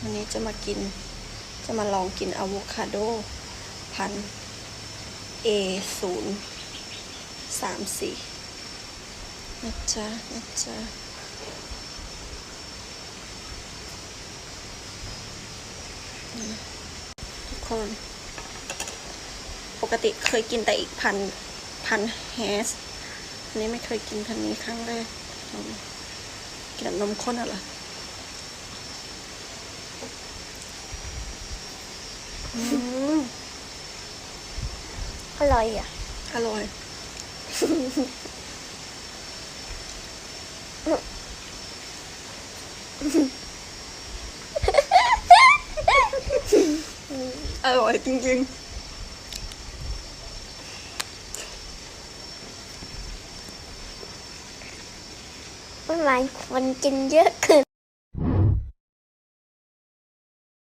วันนี้จะมากิน จะมาลองกินอะโวคาโด พัน A ศูนย์สามสี่นะจ๊ะนะจ๊ะทุกคน ปกติเคยกินแต่อีกพันพันแฮสอันนี้ไม่เคยกินพันนี้ครั้งแรกกินนมข้นอะเหร ออืมอร่อยอะ อร่อย อร่อยจริงเมื่อวานคนกินเยอะเกิน